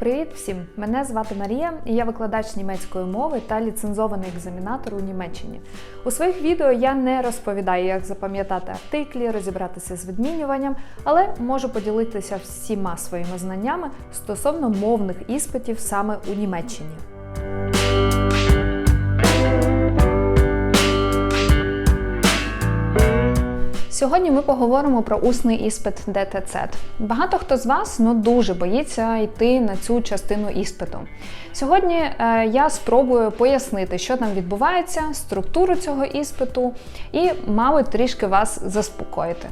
Привіт всім! Мене звати Марія, і я викладач німецької мови та ліцензований екзаменатор у Німеччині. У своїх відео я не розповідаю, як запам'ятати артиклі, розібратися з відмінюванням, але можу поділитися всіма своїми знаннями стосовно мовних іспитів саме у Німеччині. Сьогодні ми поговоримо про усний іспит ДТЦ. Багато хто з вас ну дуже боїться йти на цю частину іспиту. Сьогодні е, я спробую пояснити, що там відбувається, структуру цього іспиту і, мабуть, трішки вас заспокоїти.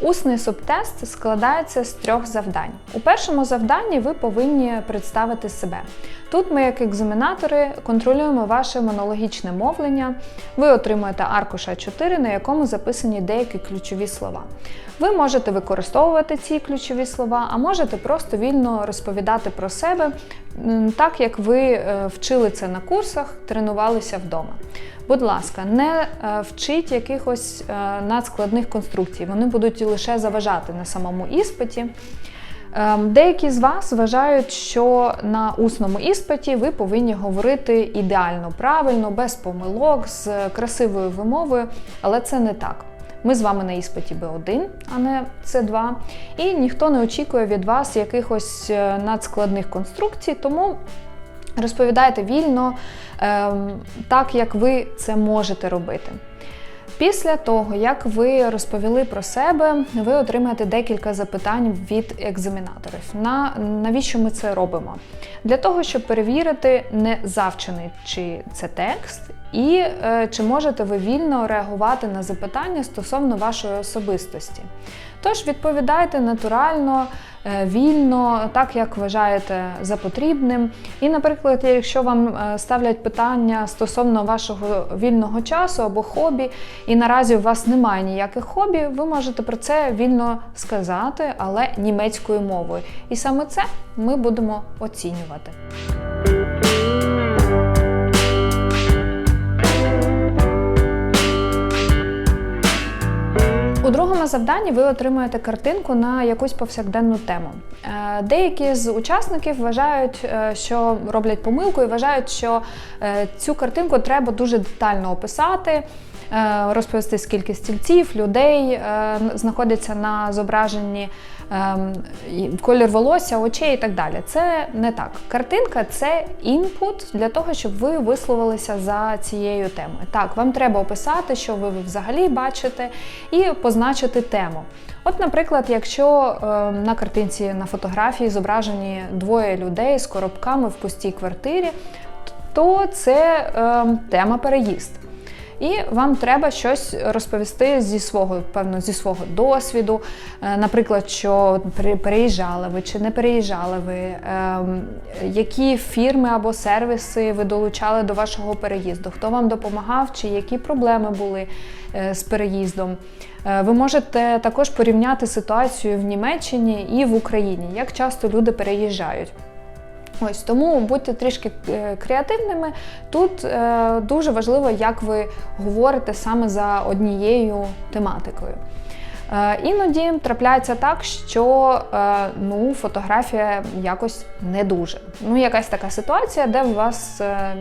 Усний субтест складається з трьох завдань. У першому завданні ви повинні представити себе. Тут ми, як екзаменатори, контролюємо ваше монологічне мовлення. Ви отримуєте аркуша 4, на якому записані деякі ключові слова. Ви можете використовувати ці ключові слова, а можете просто вільно розповідати про себе, так як ви е, вчили це на курсах, тренувалися вдома. Будь ласка, не е, вчіть якихось е, надскладних конструкцій, вони будуть лише заважати на самому іспиті. Ем, деякі з вас вважають, що на усному іспиті ви повинні говорити ідеально правильно, без помилок, з красивою вимовою, але це не так. Ми з вами на іспиті Б1, а не С2, і ніхто не очікує від вас якихось е, надскладних конструкцій, тому розповідайте вільно, ем, так як ви це можете робити. Після того, як ви розповіли про себе, ви отримаєте декілька запитань від екзаменаторів. На навіщо ми це робимо? Для того, щоб перевірити, не завчений чи це текст, і е, чи можете ви вільно реагувати на запитання стосовно вашої особистості. Тож відповідайте натурально, е, вільно, так як вважаєте за потрібним. І, наприклад, якщо вам е, ставлять питання стосовно вашого вільного часу або хобі, і наразі у вас немає ніяких хобі, ви можете про це вільно сказати, але німецькою мовою. І саме це ми будемо оцінювати. У завдання ви отримуєте картинку на якусь повсякденну тему. Е, деякі з учасників вважають, е, що роблять помилку і вважають, що е, цю картинку треба дуже детально описати. Розповісти, скільки стільців, людей знаходиться на зображенні ем, колір волосся, очей і так далі. Це не так. Картинка це інпут для того, щоб ви висловилися за цією темою. Так, вам треба описати, що ви взагалі бачите, і позначити тему. От, наприклад, якщо е, на картинці на фотографії зображені двоє людей з коробками в пустій квартирі, то це е, тема переїзд. І вам треба щось розповісти зі свого, певно, зі свого досвіду. Е, наприклад, що переїжджали ви чи не переїжджали ви, ем, які фірми або сервіси ви долучали до вашого переїзду, хто вам допомагав, чи які проблеми були е, з переїздом. Е, ви можете також порівняти ситуацію в Німеччині і в Україні, як часто люди переїжджають. Ось тому будьте трішки е, креативними. Тут е, дуже важливо, як ви говорите саме за однією тематикою. Е, іноді трапляється так, що е, ну, фотографія якось не дуже. Ну, якась така ситуація, де у вас е,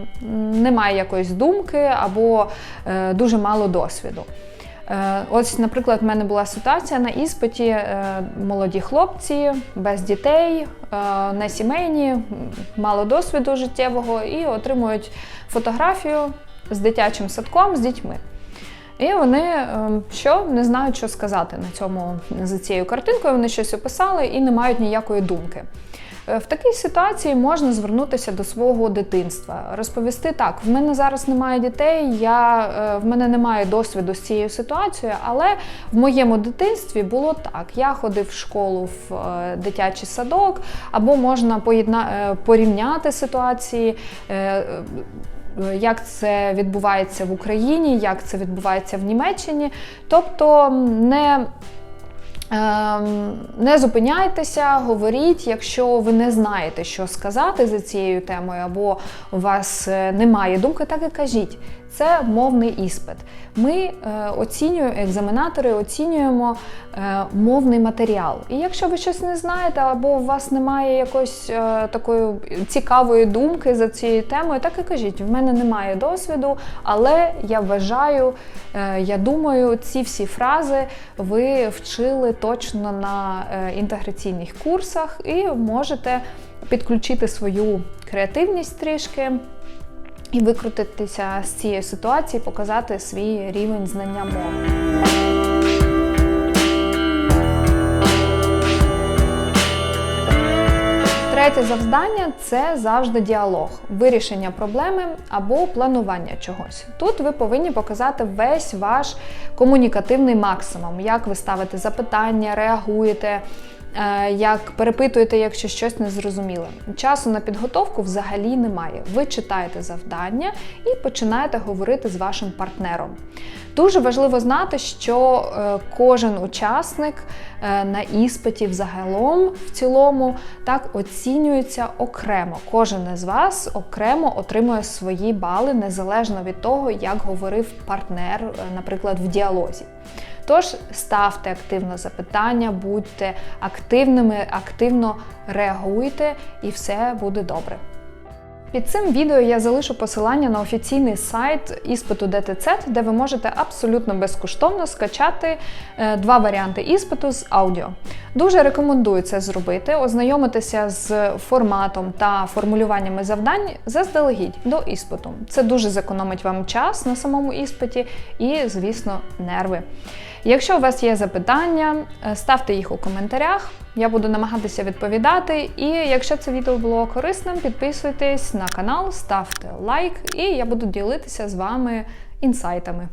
немає якоїсь думки або е, дуже мало досвіду. Е, ось, наприклад, в мене була ситуація на іспиті е, молоді хлопці без дітей, е, не сімейні, мало досвіду життєвого і отримують фотографію з дитячим садком з дітьми. І вони що не знають, що сказати на цьому за цією картинкою. Вони щось описали і не мають ніякої думки. Е, в такій ситуації можна звернутися до свого дитинства, розповісти так: в мене зараз немає дітей, я, е, в мене немає досвіду з цією ситуацією, але в моєму дитинстві було так: я ходив в школу в е, дитячий садок, або можна поєдна, порівняти ситуації. Як це відбувається в Україні, як це відбувається в Німеччині, тобто не не зупиняйтеся, говоріть, якщо ви не знаєте, що сказати за цією темою, або у вас е, немає думки, так і кажіть. Це мовний іспит. Ми е, оцінюємо, екзаменатори оцінюємо е, мовний матеріал. І якщо ви щось не знаєте, або у вас немає якоїсь е, такої цікавої думки за цією темою, так і кажіть, в мене немає досвіду, але я вважаю, я думаю, ці всі фрази ви вчили точно на інтеграційних курсах і можете підключити свою креативність трішки і викрутитися з цієї ситуації, показати свій рівень знання мови. Третє завдання це завжди діалог, вирішення проблеми або планування чогось. Тут ви повинні показати весь ваш комунікативний максимум, як ви ставите запитання, реагуєте. Е, Як перепитуєте, якщо щось не зрозуміло. Часу на підготовку взагалі немає. Ви читаєте завдання і починаєте говорити з вашим партнером. Дуже важливо знати, що е, кожен учасник е, на іспиті взагалом в цілому так оцінюється окремо. Кожен із вас окремо отримує свої бали незалежно від того, як говорив партнер, наприклад, в діалозі. Тож ставте активно запитання, будьте активними, активно реагуйте, і все буде добре. Під цим відео я залишу посилання на офіційний сайт іспиту ДТЦ, де ви можете абсолютно безкоштовно скачати е, два варіанти іспиту з аудіо. Дуже рекомендую це зробити, ознайомитися з форматом та формулюваннями завдань заздалегідь до іспиту. Це дуже зекономить вам час на самому іспиті і, звісно, нерви. Якщо у вас є запитання, е, ставте їх у коментарях. Я буду намагатися відповідати. І якщо це відео було корисним, підписуйтесь на канал, ставте лайк, і я буду ділитися з вами інсайтами.